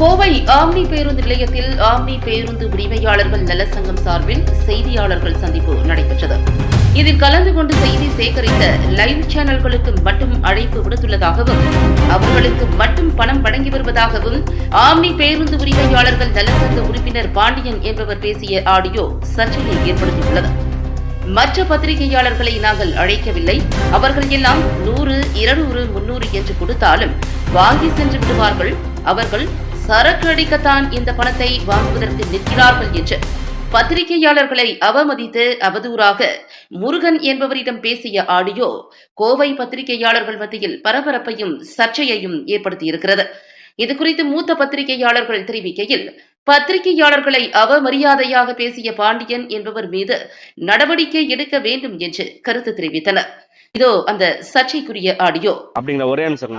Kovai omni பேருந்து நிலையத்தில் omni பேருந்து உரிமையாளர்கள் நலச்சங்கம் சார்பில் செய்தியாளர்கள் சந்திப்பு நடைபெற்றது. இதில் கலந்து கொண்டு செய்தி சேகரித்த லைவ் சேனல்களுக்கு மட்டும் அழைப்பு விடுத்துள்ளதாகவும் அவர்களுக்கு மட்டும் பணம் வழங்கி வருவதாகவும் ஆம்னி பேருந்து உரிமையாளர்கள் நலச்சங்க உறுப்பினர் பாண்டியன் என்பவர் பேசிய ஆடியோ சர்ச்சையை ஏற்படுத்தியுள்ளது. மற்ற பத்திரிகையாளர்களை நாங்கள் அழைக்கவில்லை. அவர்கள் எல்லாம் நூறு இருநூறு முன்னூறு என்று கொடுத்தாலும் வாங்கி சென்று விடுவார்கள். அவர்கள் சரக்கு அடிக்கத்தான் இந்த பணத்தை வாங்குவதற்கு நிற்கிறார்கள் என்று பத்திரிகையாளர்களை அவமதித்து அவதூறாக முருகன் என்பவரிடம் பேசிய ஆடியோ கோவை பத்திரிகையாளர்கள் மத்தியில் பரபரப்பையும் சர்ச்சையையும் ஏற்படுத்தியிருக்கிறது. இதுகுறித்து மூத்த பத்திரிகையாளர்கள் தெரிவிக்கையில் பத்திரிகையாளர்களை அவமரியாதையாக பேசிய பாண்டியன் என்பவர் மீது நடவடிக்கை எடுக்க வேண்டும் என்று கருத்து தெரிவித்தனர். இதோ அந்த சர்ச்சைக்குரிய ஆடியோ. அப்படிங்களா ஒரே நிமிஷம்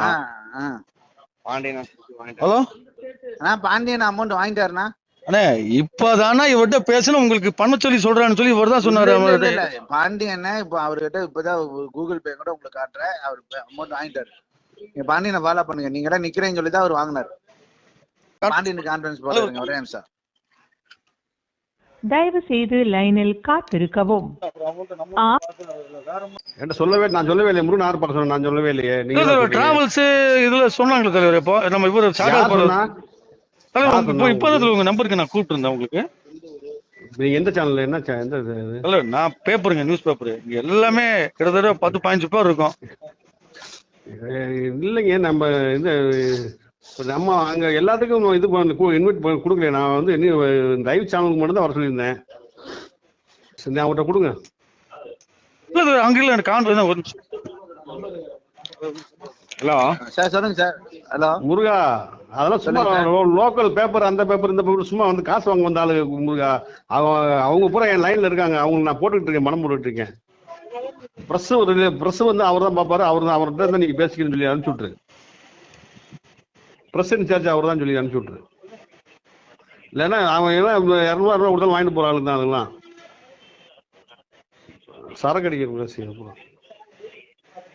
ஆ, ஆ. ஹலோ அண்ணா பாண்டியன் அமௌண்ட் வாங்கிட்டாருண்ணா அண்ணே இப்பதானே இவர்கிட்ட பேசணும் உங்களுக்கு பண்ண சொல்லி சொல்றான்னு சொல்லி இவர் தான் சொன்னாரு அவர்கிட்ட. பாண்டியன் இப்ப அவர்கிட்ட இப்பதான் கூகுள் பே கூட உங்களுக்கு காட்டுறேன். அவர் அமௌண்ட் வாங்கிட்டாரு. நீங்க பாண்டியனை ஃபாலோ பண்ணுங்க. நீங்க தான் நிக்கிறேன்னு சொல்லி தான் அவர் வாங்கினாரு. பாண்டியன் கான்ஃபரன்ஸ் போடுறீங்க ஒரே நிமிஷம். தயவு செய்து லைனில் காத்திருக்கவும். என்கிட்ட சொல்லவே நான் சொல்லவே இல்லையே. முருகன் யார் பார்க்க சொன்னேன் நான் சொல்லவே இல்லையே. நீங்க. டிராவல்ஸ் இதுல சொன்னாங்களே தலைவர் இப்போ நம்ம இவர் சாகர் இப்போதான் உங்க நம்பருக்கு நான் கூப்பிட்டு உங்களுக்கு. எந்த சேனல்ல என்ன channel? எந்த? இல்ல நான் பேப்பருங்க நியூஸ் பேப்பர் எல்லாமே கிட்டத்தட்ட பத்து பதினஞ்சு பேர் இருக்கும். இல்லைங்க நம்ம இப்ப நம்ம அங்க எல்லாத்துக்கும் இது இன்வைட் பண்ணி கொடுக்கல நான் வந்து லைவ் சேனலுக்கு மட்டும் தான் வர சொல்லியிருந்தேன். சரி, அவர்கிட்ட கொடுங்க. இல்ல அங்க இல்ல எனக்கு கான்ஃபரன்ஸ் ஒரு நிமிஷம் ஹலோ. சார் சொல்லுங்க சார். ஹலோ. முருகா. அதெல்லாம் சும்மா லோக்கல் பேப்பர் அந்த பேப்பர் இந்த பேப்பர் சும்மா வந்து காசு வாங்க வந்த ஆளு முருகா அவங்க அவங்க பூரா என் லைன்ல இருக்காங்க. அவங்க நான் போட்டுக்கிட்டு இருக்கேன் மனம் போட்டுட்டு இருக்கேன். ப்ரெஸ் ஒரு ப்ரெஸ் வந்து அவர் தான் பார்ப்பாரு. அவர் தான் அவர்கிட்ட தான் நீங்க பேசிக்கணும்னு சொல்லி அனுப்பிச்சு விட்டுரு ப்ரெஸ் இன்சார்ஜ் அவர் தான் சொல்லி அனுப்பிச்சு விட்டுரு இல்லைன்னா அவன் எல்லாம் இரநூறுவா ரூபா கொடுத்தாலும் வாங்கிட்டு போற ஆளு தான் அதெல்லாம். சரக்கு அடிக்கிற ப்ரெஸ் பூரா.